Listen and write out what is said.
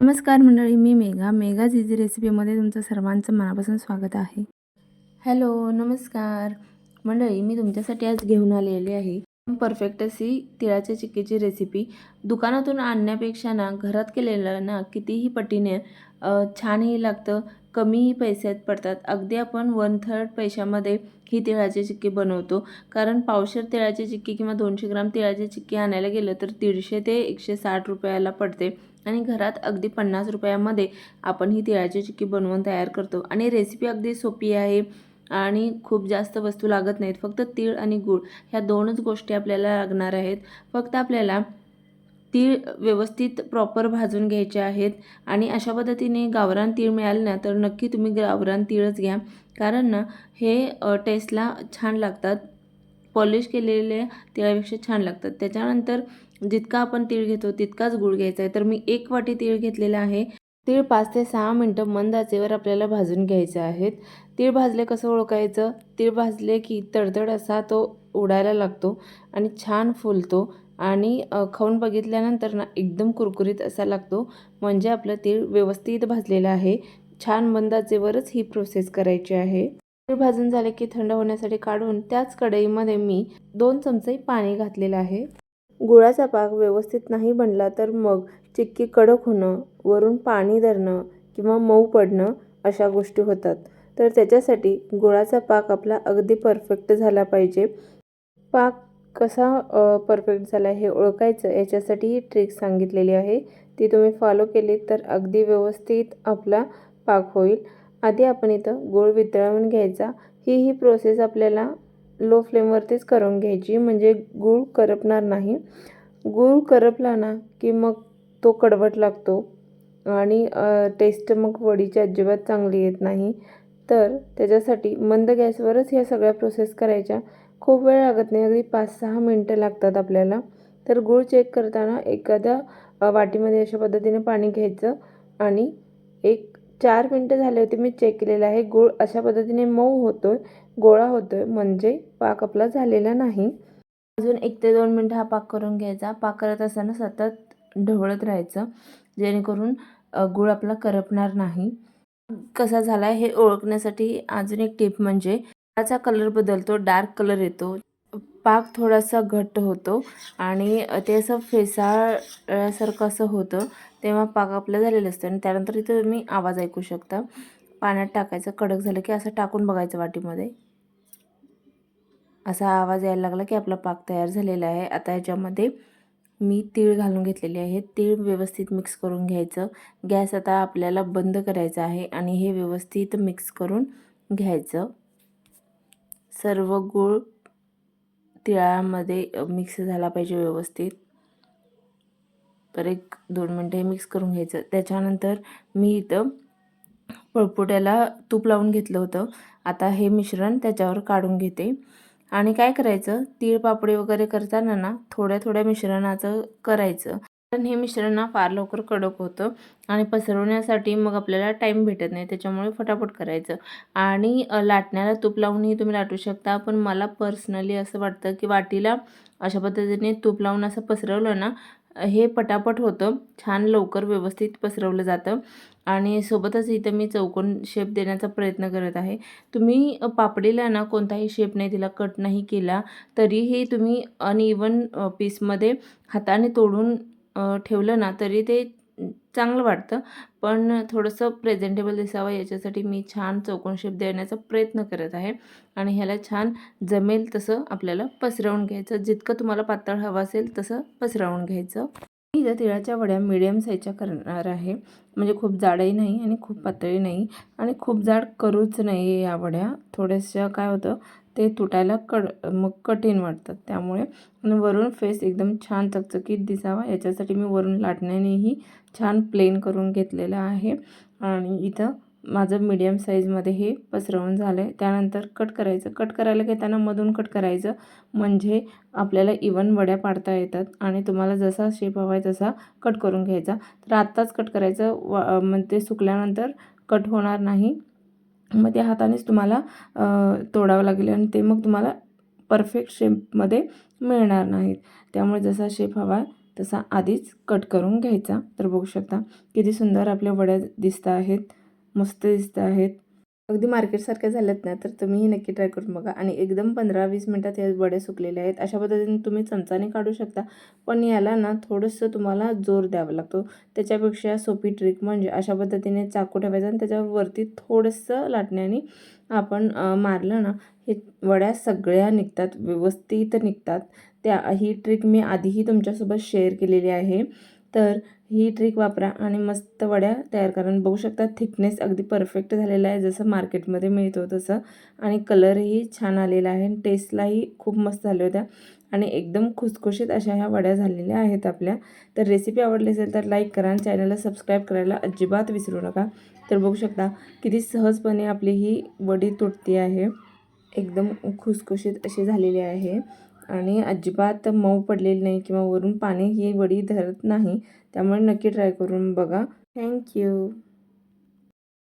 नमस्कार मंडळी मी मेघा. मेघा झिझी रेसिपीमध्ये तुमचं सर्वांचं मनापासून स्वागत आहे. हॅलो नमस्कार. मंडळी मी तुमच्यासाठी आज घेऊन आलेली आहे परफेक्ट अशी तिळाच्या चिक्कीची रेसिपी दुकानातून आणण्यापेक्षा ना घरात केलेलं ना कितीही पटीने छानही लागतं कमीही पैशात पडतात. अगदी आपण वन थर्ड पैशामध्ये ही तिळाची चिक्की बनवतो. कारण पावशर तिळाची चिक्की किंवा दोनशे ग्राम तिळाची चिक्की आणायला गेलं तर दीडशे ते एकशे साठ रुपयाला पडते. आणि घरात अगदी पन्नास रुपयामध्ये आपण ही तिळाची चिक्की बनवून तयार करतो. आणि रेसिपी अगदी सोपी आहे. आणि खूप जास्त वस्तू लागत नाहीत. फक्त तीळ आणि गूळ ह्या दोनच गोष्टी आपल्याला लागणार आहेत. फक्त आपल्याला तीळ व्यवस्थित प्रॉपर भाजून घ्यायचे आहेत आणि अशा पद्धतीने गावरान तीळ मिळाले ना तर नक्की तुम्ही गावरान तीळच घ्या. कारण ना हे टेस्टला छान लागतात. पॉलिश केलेले तिळापेक्षा छान लागतात. त्याच्यानंतर जितका आपण तीळ घेतो तितकाच गूळ घ्यायचा आहे. तर मी एक वाटी तीळ घेतलेला आहे. तीळ पाच ते सहा मिनटं मंद आचेवर आपल्याला भाजून घ्यायचे आहेत. तीळ भाजले कसं ओळखायचं? तीळ भाजले की तडतड असा तो उडायला लागतो आणि छान फुलतो आणि खाऊन बघितल्यानंतर ना एकदम कुरकुरीत असा लागतो. म्हणजे आपलं तीळ व्यवस्थित भाजलेलं आहे. छान मंद आचेवरच ही प्रोसेस करायची आहे. तीळ भाजून झाले की थंड होण्यासाठी काढून त्याच कढईमध्ये मी दोन चमचे पाणी घातलेलं आहे. गुळाचा पाक व्यवस्थित नाही बनला तर मग चिक्की कडक होणं वरून पाणी धरणं किंवा मऊ पडणं अशा गोष्टी होतात. तर त्याच्यासाठी गुळाचा पाक आपला अगदी परफेक्ट झाला पाहिजे. पाक कसा परफेक्ट झाला हे ओळखायचं याच्यासाठी ही ट्रिक सांगितलेली आहे. ती तुम्ही फॉलो केली तर अगदी व्यवस्थित आपला पाक होईल. आधी आपण इथं गूळ वितळवून घ्यायचा. ही ही प्रोसेस आपल्याला लो फ्लेमवरतीच करून घ्यायची. म्हणजे गूळ करपणार नाही. गूळ करपला ना की मग तो कडवट लागतो आणि टेस्ट मग वडीची अजिबात चांगली येत नाही. तर त्याच्यासाठी मंद गॅसवरच ह्या सगळ्या प्रोसेस करायच्या. खूप वेळ लागत नाही. अगदी पाच सहा मिनटं लागतात आपल्याला. तर गूळ चेक करताना एखाद्या वाटीमध्ये अशा पद्धतीने पाणी घ्यायचं आणि एक चार मिनटं झाले होते मी चेक केलेलं आहे. गूळ अशा पद्धतीने मऊ होतोय गोळा होतोय म्हणजे पाक आपला झालेला नाही. अजून एक ते दोन मिनटं हा पाक करून घ्यायचा. पाक करत असताना सतत ढवळत राहायचं. जेणेकरून गूळ आपला करपणार नाही. कसा झाला हे ओळखण्यासाठी अजून एक टिप म्हणजे त्याचा कलर बदलतो डार्क कलर येतो. पाक थोडासा घट्ट होतो आणि ते असं फेसाळ्यासारखं असं होतं तेव्हा पाक आपलं झालेलं असतं आणि त्यानंतर इथं तुम्ही आवाज ऐकू शकता. पाण्यात टाकायचं कडक झालं की असं टाकून बघायचं वाटीमध्ये. असा आवाज यायला लागला की आपला पाक तयार झालेला आहे. आता याच्यामध्ये मी तीळ घालून घेतलेले आहे. तीळ व्यवस्थित मिक्स करून घ्यायचं. गॅस आता आपल्याला बंद करायचा आहे आणि हे व्यवस्थित मिक्स करून घ्यायचं. सर्व गूळ तिळामध्ये मिक्स झाला पाहिजे व्यवस्थित. तर एक दोन मिनटं हे मिक्स करून घ्यायचं. त्याच्यानंतर मी इथं पळपुट्याला तूप लावून घेतलं होतं. आता हे मिश्रण त्याच्यावर काढून घेते. आणि काय करायचं? तीळ पापडी वगैरे करताना ना थोड्या थोड्या मिश्रणाचं करायचं. कारण हे मिश्रण ना फार लवकर कडक होतं आणि पसरवण्यासाठी मग आपल्याला टाईम भेटत नाही. त्याच्यामुळे फटाफट करायचं. आणि लाटण्याला तूप लावूनही तुम्ही लाटू शकता. पण मला पर्सनली असं वाटतं की वाटीला अशा पद्धतीने तूप लावून असं पसरवलं ना हे पटापट होतं. छान लवकर व्यवस्थित पसरवलं जातं. आणि सोबतच इथं मी चौकोन शेप देण्याचा प्रयत्न करत आहे. तुम्ही पापडीला ना कोणताही शेप नाही दिला कट नाही केला तरीही तुम्ही अनइवन पीसमध्ये हाताने तोडून ठेवलं ना तरी ते चांगलं वाटतं. पण थोडंसं प्रेझेंटेबल दिसावं याच्यासाठी मी छान चौकोन शेप देण्याचा प्रयत्न करत आहे. आणि ह्याला छान जमेल तसं आपल्याला पसरवून घ्यायचं. जितकं तुम्हाला पातळ हवं असेल तसं पसरवून घ्यायचं. मी इथं तिळाच्या वड्या मिडियम साईजच्या करणार आहे. म्हणजे खूप जाडही नाही आणि खूप पातळही नाही. आणि खूप जाड करूच नाही या वड्या. थोड्याशा काय होतं ते तुटायला कड मग कठीण वाटतात. त्यामुळे वरून फेस एकदम छान चकचकीत दिसावा. याच्यासाठी मी वरून लाटण्यानेही छान प्लेन करून घेतलेलं आहे. आणि इथं माझं मीडियम साईजमध्ये हे पसरवून झालं आहे त्यानंतर कट करायचं. कट करायला घेताना मधून कट करायचं. म्हणजे आपल्याला इवन वड्या पाडता येतात आणि तुम्हाला जसा शेप हवा आहे तसा कट करून घ्यायचा. तर आत्ताच कट करायचं. व मग ते सुकल्यानंतर कट होणार नाही. मग ते हातानेच तुम्हाला तोडावं लागेल आणि ते मग तुम्हाला परफेक्ट शेपमध्ये मिळणार नाहीत. त्यामुळे जसा शेप हवा आहे तसा आधीच कट करून घ्यायचा. तर बघू शकता किती सुंदर आपल्या वड्या दिसत आहेत. मस्त दिसत आहेत. अगदी मार्केटसारख्या झाल्यात ना तर तुम्हीही नक्की ट्राय करून बघा. आणि एकदम पंधरा वीस मिनटात हे वडे सुकलेले आहेत. अशा पद्धतीने तुम्ही चमचाने काढू शकता. पण याला ना थोडंसं तुम्हाला जोर द्यावा लागतो. त्याच्यापेक्षा सोपी ट्रिक म्हणजे अशा पद्धतीने चाकू ठेवायचा आणि त्याच्यावरती थोडंसं लाटण्याने आपण मारलं ना हे वड्या सगळ्या निघतात. व्यवस्थित निघतात. त्या ही ट्रिक मी आधीही तुमच्यासोबत शेअर केलेली आहे. तर ही ट्रिक वापरा आणि मस्त वड्या तयार करा. बघू शकता थिकनेस अगदी परफेक्ट झालेला आहे. जसं मार्केटमध्ये मिळतो तसं. आणि कलरही छान आलेला आहे. टेस्टलाही खूप मस्त झाल्या होत्या. आणि एकदम खुसखुशीत अशा ह्या वड्या झालेल्या आहेत आपल्या. तर रेसिपी आवडली असेल तर लाईक करा आणि चॅनलला सबस्क्राईब करायला अजिबात विसरू नका. तर बघू शकता किती सहजपणे आपली ही वडी तुटती आहे. एकदम खुसखुशीत अशी झालेली आहे. आणि अजिबात मऊ पडलेली नाही किंवा वरून पाणी ही वडी धरत नाही. त्यामुळे नक्की ट्राय करून बघा. थँक्यू